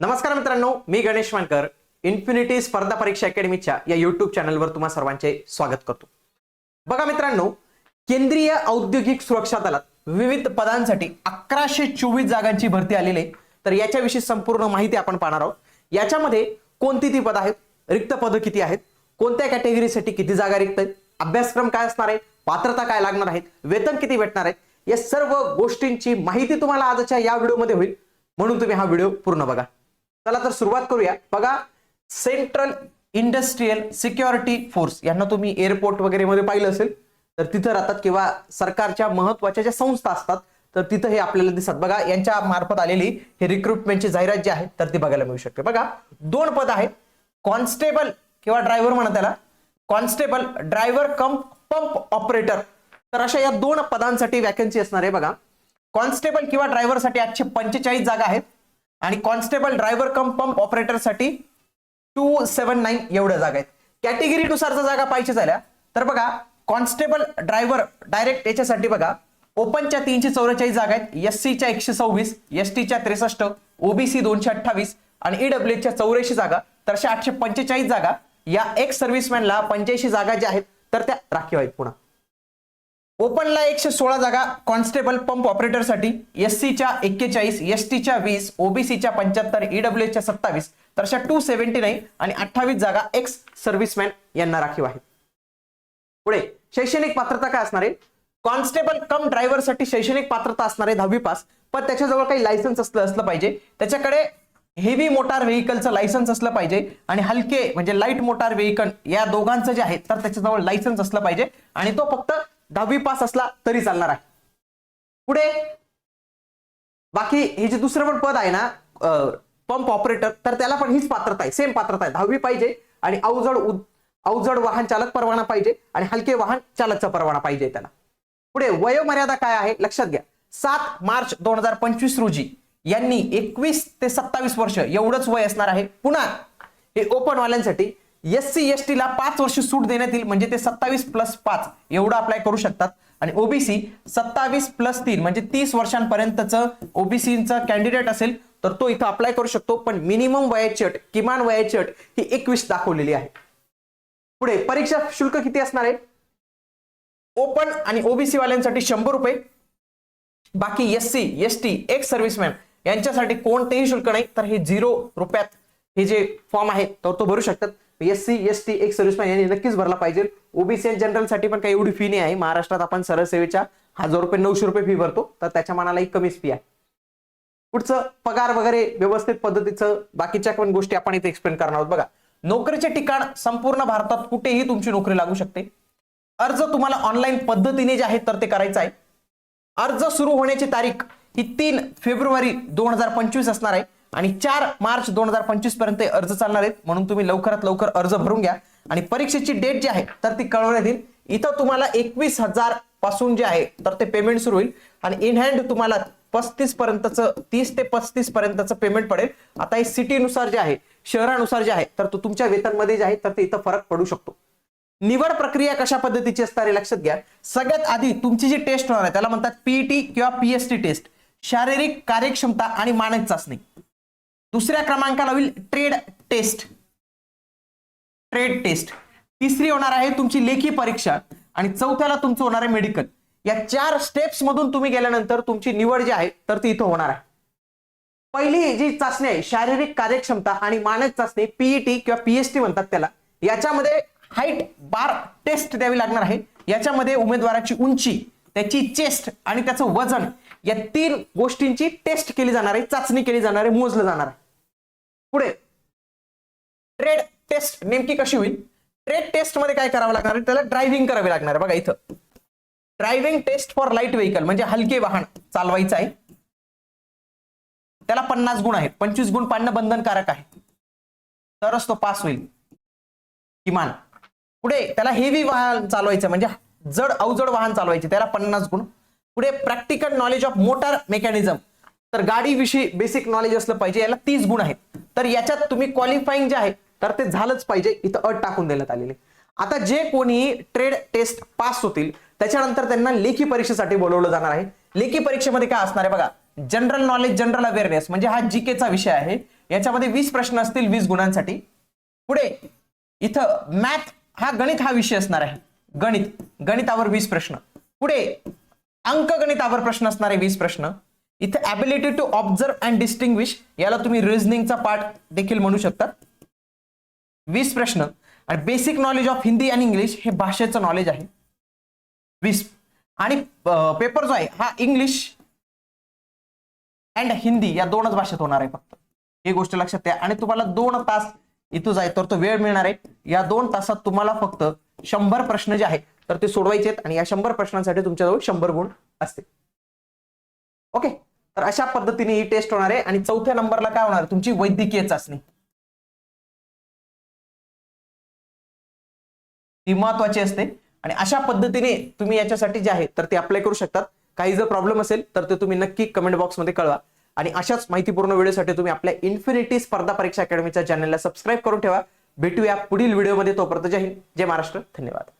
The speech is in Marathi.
नमस्कार मित्रांनो मी गणेश वानकर. इन्फिनिटी स्पर्धा परीक्षा अकॅडमीच्या या युट्यूब चॅनलवर तुम्हा सर्वांचे स्वागत करतो. बघा मित्रांनो केंद्रीय औद्योगिक सुरक्षा दलात विविध पदांसाठी अकराशे चोवीस जागांची भरती आलेली आहे. तर याच्याविषयी संपूर्ण माहिती आपण पाहणार आहोत. याच्यामध्ये कोणती ती पद आहेत? रिक्त पदं किती आहेत? कोणत्या कॅटेगरीसाठी किती जागा रिक्त आहेत? अभ्यासक्रम काय असणार आहे? पात्रता काय लागणार आहेत? वेतन किती भेटणार आहे? या सर्व गोष्टींची माहिती तुम्हाला आजच्या या व्हिडिओमध्ये होईल. म्हणून तुम्ही हा व्हिडिओ पूर्ण बघा. चला तर सुरुवात करूया. बघा सेंट्रल इंडस्ट्रीयल सिक्युरिटी फोर्स यांना तुम्ही एअरपोर्ट वगैरे मध्ये पाहिलं असेल तर तिथं राहतात किंवा सरकारच्या महत्त्वाच्या ज्या संस्था असतात तर तिथं हे आपल्याला दिसतात. बघा यांच्या मार्फत आलेली हे रिक्रुटमेंटची जाहिरात जी आहे तर ती बघायला मिळू शकते. बघा दोन पद आहेत कॉन्स्टेबल किंवा ड्रायव्हर म्हणा त्याला. Constable driver cum pump operator तर अशा या दोन पदांसाठी वॅकन्सी असणार आहे बघा. कॉन्स्टेबल किंवा ड्रायव्हरसाठी आठशे पंचेचाळीस जागा आहेत. आणि कॉन्स्टेबल ड्रायव्हर कम पंप ऑपरेटरसाठी टू सेवन नाईन एवढ्या जागा आहेत. कॅटेगरीनुसार जर जागा पाहिजे झाल्या तर बघा कॉन्स्टेबल ड्रायव्हर डायरेक्ट याच्यासाठी बघा ओपनच्या तीनशे चौवेचाळीस जागा आहेत. एस सीच्या एकशे सव्वीस एस टीच्या त्रेसष्ट ओबीसी दोनशे अठ्ठावीस आणि ईडब्ल्यूच्या चौऱ्याऐंशी जागा. तर अशा आठशे पंचेचाळीस जागा या एक्स सर्व्हिसमॅनला पंच्याऐंशी जागा ज्या आहेत तर त्या राखीव आहेत पुन्हा. ओपनला एकशे सोळा जागा कॉन्स्टेबल पंप ऑपरेटरसाठी एस सीच्या एक्केचाळीस एस टीच्या वीस ओबीसीच्या पंच्याहत्तर ईडब्ल्यूच्या सत्तावीस. तर अशा टू सेव्हन्टी नाईन आणि अठ्ठावीस जागा एक्स सर्व्हिसमॅन यांना राखीव आहे पुढे शैक्षणिक पात्रता काय असणार आहे? कॉन्स्टेबल कम ड्रायव्हरसाठी शैक्षणिक पात्रता असणार आहे दहावी पास. पण त्याच्याजवळ काही लायसन्स असलं असलं पाहिजे. त्याच्याकडे हेवी मोटार व्हेकलचं लायसन्स असलं पाहिजे. आणि हलके म्हणजे लाइट मोटार व्हेकल या दोघांचं जे आहे तर त्याच्याजवळ लायसन्स असलं पाहिजे. आणि तो फक्त दहावी पास असला तरी चालणार आहे. पुढे बाकी हे जे दुसरं पण पद आहे ना पंप ऑपरेटर तर त्याला पण हीच पात्रता आहे. सेम पात्रता आहे. दहावी पाहिजे आणि अवजड अवजड वाहन चालक परवाना पाहिजे आणि हलके वाहन चालकचा परवाना पाहिजे त्याला. पुढे वयोमर्यादा काय आहे? लक्षात घ्या. सात मार्च दोन हजार पंचवीस रोजी यांनी एकवीस ते सत्तावीस वर्ष एवढंच वय असणार आहे. पुन्हा हे ओपन वाल्यांसाठी एस सी एस टीला पाच वर्ष सूट देण्यात येईल म्हणजे ते सत्तावीस प्लस पाच. एवढं अप्लाय करू शकतात. आणि ओबीसी सत्तावीस प्लस तीन म्हणजे तीस वर्षांपर्यंतचं ओबीसीचा कॅन्डिडेट असेल तर तो इथं अप्लाय करू शकतो. पण मिनिमम वयाची अट किमान वयाची अट ही एकवीस दाखवलेली आहे. पुढे परीक्षा शुल्क किती असणार आहे? ओपन आणि ओबीसी वाल्यांसाठी शंभर रुपये. बाकी S C S T ex serviceman यांच्यासाठी कोणतेही शुल्क नाही तर हे झिरो रुपयात हे जे फॉर्म आहे तर तो भरू शकतात. एस सी एस टी एक सर्व्हिसमॅन यांनी नक्कीच भरला पाहिजे. ओबीसी आणि जनरलसाठी पण काही एवढी फी नाही आहे. महाराष्ट्रात आपण सरसेवेच्या हजार रुपये नऊशे रुपये फी भरतो. तर त्याच्या मानालाही कमीच फी आहे. पुढचं पगार वगैरे व्यवस्थित पद्धतीचं बाकीच्या पण गोष्टी आपण इथे एक्सप्लेन करणार आहोत. बघा नोकरीचे ठिकाण संपूर्ण भारतात कुठेही तुमची नोकरी लागू शकते. अर्ज तुम्हाला ऑनलाईन पद्धतीने जे आहे तर ते करायचं आहे. अर्ज सुरू होण्याची तारीख ही तीन फेब्रुवारी दोन हजार पंचवीस असणार आहे. आणि चार मार्च दोन हजार पंचवीसपर्यंत अर्ज चालणार आहेत. म्हणून तुम्ही लवकरात लवकर अर्ज भरून घ्या. आणि परीक्षेची डेट जी आहे तर ती कळवण्यात येईल. इथं तुम्हाला एकवीस हजारपासून जे आहे तर ते पेमेंट सुरू होईल. आणि इन हँड तुम्हाला पस्तीस पर्यंतचं तीस ते पस्तीस पर्यंतचं पेमेंट पडेल. आता हे सिटीनुसार जे आहे शहरानुसार जे आहे तर तो तुमच्या वेतनमध्ये जे आहे तर ते इथं फरक पडू शकतो. निवड प्रक्रिया कशा पद्धतीची असणार आहे लक्षात घ्या. सगळ्यात आधी तुमची जी टेस्ट होणार आहे त्याला म्हणतात पीईटी किंवा पीएसटी टेस्ट शारीरिक कार्यक्षमता आणि मानक चाचणी. दुसऱ्या क्रमांकाला होईल ट्रेड टेस्ट ट्रेड टेस्ट तिसरी होणार आहे तुमची लेखी परीक्षा आणि चौथ्याला तुमचं होणार आहे मेडिकल या चार स्टेप्स मधून तुम्ही गेल्यानंतर तुमची निवड जी आहे तर ती इथं होणार आहे. पहिली जी चाचणी आहे शारीरिक कार्यक्षमता आणि मानक चाचणी पीईटी किंवा पीएचटी म्हणतात त्याला. याच्यामध्ये हाईट बार टेस्ट द्यावी लागणार आहे. याच्यामध्ये उमेदवाराची उंची त्याची चेस्ट आणि त्याचं वजन या तीन गोष्टींची टेस्ट केली जाणार आहे चाचणी केली जाणार आहे मोजलं जाणार आहे. पुढे. ट्रेड टेस्ट नेमकी कशी होईल? ट्रेड टेस्टमध्ये काय करावं लागणार त्याला ड्रायव्हिंग करावी लागणार आहे. बघा इथं. Driving test for light vehicle म्हणजे हलके वाहन चालवायचं आहे. त्याला पन्नास गुण आहेत. पंचवीस गुण पाडणं बंधनकारक आहे. तरच तो पास होईल. किमान. पुढे त्याला हेवी वाहन चालवायचं म्हणजे जड अवजड वाहन चालवायचे. त्याला पन्नास गुण. पुढे practical knowledge of motor mechanism तर गाडीविषयी बेसिक नॉलेज असलं पाहिजे. याला तीस गुण आहेत. तर याच्यात तुम्ही क्वालिफाईंग जे आहे तर ते झालंच पाहिजे. इथं अट टाकून देण्यात आलेले आता जे कोणी ट्रेड टेस्ट पास होतील त्याच्यानंतर त्यांना लेखी परीक्षेसाठी बोलवलं जाणार आहे. लेखी परीक्षेमध्ये काय असणार आहे बघा जनरल नॉलेज जनरल अवेअरनेस म्हणजे हा जीकेचा विषय आहे. याच्यामध्ये वीस प्रश्न असतील वीस गुणांसाठी. पुढे इथं मॅथ हा गणित हा विषय असणार आहे. गणित. गणितावर वीस प्रश्न. पुढे अंकगणितावर प्रश्न असणार आहे वीस प्रश्न. इथे ability to observe and distinguish याला तुम्ही रिझनिंगचा पार्ट देखील म्हणू शकता. वीस प्रश्न. आणि बेसिक नॉलेज ऑफ हिंदी आणि इंग्लिश हे भाषेचं नॉलेज आहे. वीस. आणि पेपर जो आहे हा इंग्लिश अँड हिंदी या दोनच भाषेत होणार आहे फक्त. ही गोष्ट लक्षात द्या आणि तुम्हाला दोन तास इथं जाय तर तो वेळ मिळणार आहे. या दोन तासात तुम्हाला फक्त शंभर प्रश्न जे आहेत तर ते सोडवायचे आहेत आणि या शंभर प्रश्नांसाठी तुमच्याजवळ शंभर गुण असतील. ओके? तर अशा पद्धतीने ही टेस्ट होणार आहे. आणि चौथ्या नंबरला काय होणार? तुमची वैद्यकीय चाचणी. ती महत्वाची असते. आणि अशा पद्धतीने तुम्ही याच्यासाठी जे आहे तर ते अप्लाय करू शकतात. काही जर प्रॉब्लेम असेल तर ते तुम्ही नक्की कमेंट बॉक्समध्ये कळवा. आणि अशाच माहितीपूर्ण व्हिडिओसाठी तुम्ही आपल्या इन्फिनिटी स्पर्धा परीक्षा अकॅडमीच्या चॅनलला सबस्क्राईब करून ठेवा. भेटूया पुढील व्हिडिओमध्ये तोपर्यंत जय हिंद जय महाराष्ट्र. धन्यवाद.